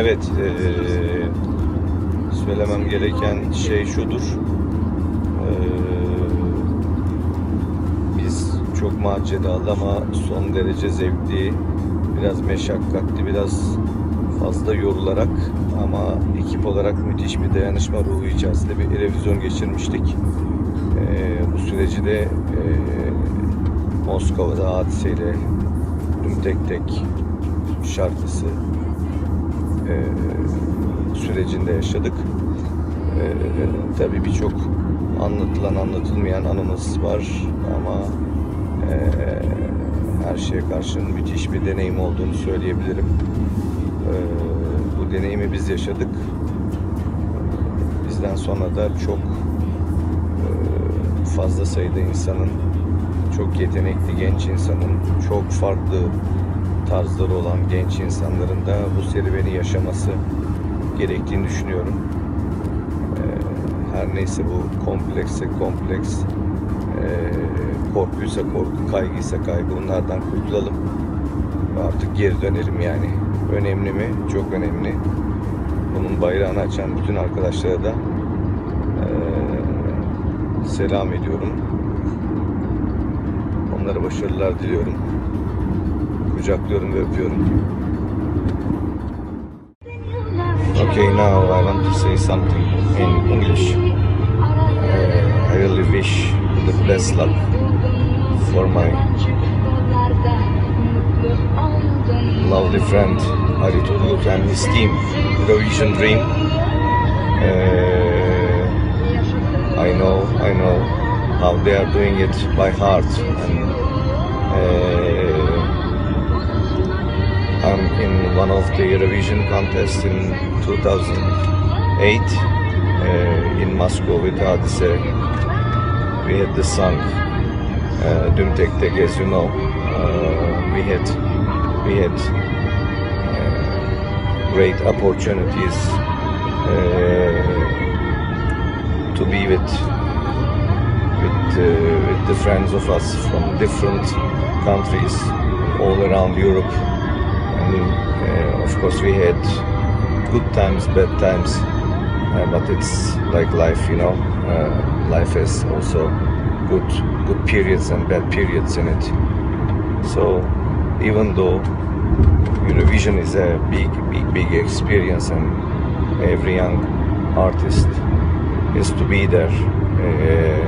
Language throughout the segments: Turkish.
Evet, eee, söylemem gereken şey şudur. Eee, biz çok maceradalı ama son derece zevkli, biraz meşakkatli, biraz fazla yorularak ama ekip olarak müthiş bir dayanışma ruhu içerisinde bir revizyon geçirmiştik. Eee, bu süreci de eee, Moskova'da hadiseyle tüm tek tek şarkısı eee, sürecinde yaşadık. Eee tabii birçok anlatılan anlatılmayan anımız var ama eee, her şeye karşın müthiş bir deneyim olduğunu söyleyebilirim. Eee, bu deneyimi biz yaşadık. Bizden sonra da çok eee, fazla sayıda insanın çok yetenekli genç insanın, çok farklı tarzları olan genç insanların da bu serüveni yaşaması gerektiğini düşünüyorum. Ee, her neyse bu komplekse kompleks, ee, korkuysa korku, kaygıysa kaygı bunlardan kurtulalım. Artık geri dönelim yani. Önemli mi? Çok önemli. Bunun bayrağını açan bütün arkadaşlara da ee, selam ediyorum. Onlara başarılar diliyorum. Kucaklıyorum ve öpüyorum. Okay, now I want to say something in English. Uh, I really wish the best luck for my lovely friend Harit Bulut and his team, Eurovision Dream. Uh, I know, I know how they are doing it by heart and I'm in one of the Eurovision contests in 2008 uh, in Moscow with Hadise. We had the song uh, Düm Tek Tek, as you know. Uh, we had we had uh, great opportunities uh, to be with with, uh, with the friends of us from different countries all around Europe. Uh, of course, we had good times, bad times, uh, but it's like life, you know. Uh, life has also good good periods and bad periods in it. So even though Eurovision is a big, big, big experience, and every young artist has to be there. Uh,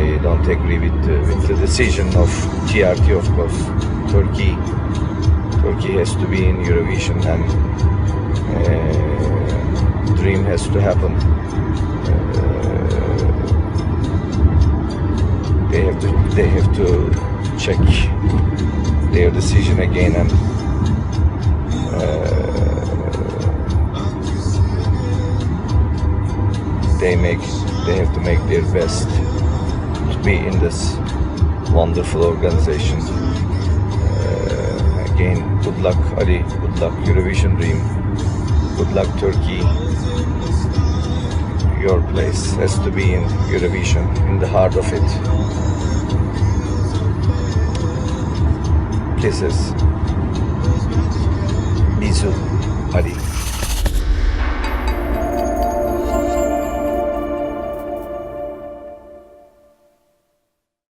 I, don't agree with the, with the decision of TRT, of course. Turkey, Turkey has to be in Eurovision and uh, dream has to happen. Uh, they have to they have to check their decision again and uh, they make they have to make their best to be in this wonderful organization. Uh, again, good luck Ali, good luck Eurovision Dream, good luck Turkey. Your place has to be in Eurovision, in the heart of it. Kisses. Bisous, Ali.